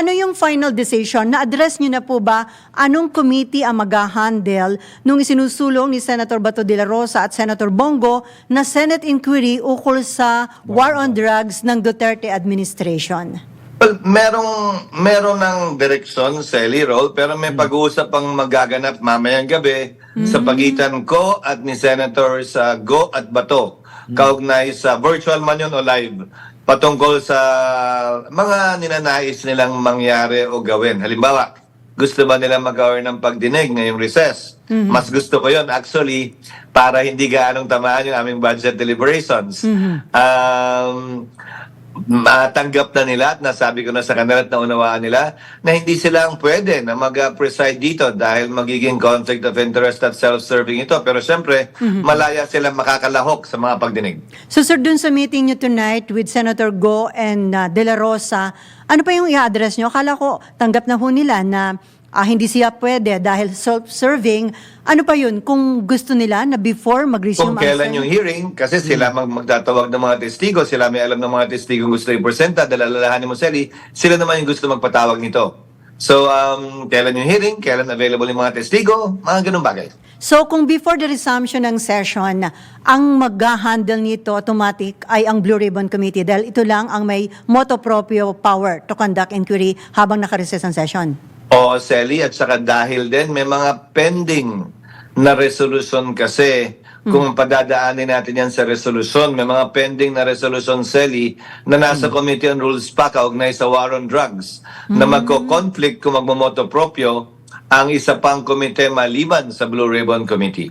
ano yung final decision? Na-address nyo na po ba anong committee ang mag-handle nung isinusulong ni Senator Bato de la Rosa at Senator Bongo na Senate inquiry ukol sa war on drugs ng Duterte administration? Well, merong, meron ng direksyon sa roll pero may pag-uusap pang magaganap mamayang gabi sa pagitan ko at ni Senator sa Go at Bato. Kaugnay sa virtual man yun o live patungkol sa mga ninanais nilang mangyari o gawin. Halimbawa, gusto ba nila mag-hour ng pagdinig ngayong recess? Mas gusto ko yon actually para hindi gaanong tamaan yung aming budget deliberations. Um, matanggap na nila at nasabi ko na sa kanila at naunawaan nila na hindi sila ang pwede na mag-preside dito dahil magiging conflict of interest at self-serving ito. Pero syempre, malaya sila makakalahok sa mga pagdinig. So sir, dun sa meeting nyo tonight with Senator Go and uh, De La Rosa, ano pa yung i-address nyo? Akala ko tanggap na ho nila na ah, hindi siya pwede dahil self-serving. Ano pa yun? Kung gusto nila na before mag-resume Kung kailan yung hearing, kasi sila mag magtatawag ng mga testigo, sila may alam ng mga testigo gusto i-presenta, dalalalahanin mo Sally, sila naman yung gusto magpatawag nito. So, um, kailan yung hearing, kailan available yung mga testigo, mga ganun bagay. So kung before the resumption ng session, ang mag-handle nito automatic ay ang Blue Ribbon Committee dahil ito lang ang may moto proprio power to conduct inquiry habang nakareses ang session. O Sally, at saka dahil din may mga pending na resolution kasi. Kung padadaanin natin yan sa resolution, may mga pending na resolution, Sally, na nasa Committee on Rules pa kaugnay sa war on drugs na magko-conflict kung magmamoto proprio ang isa pang komite maliban sa Blue Ribbon Committee.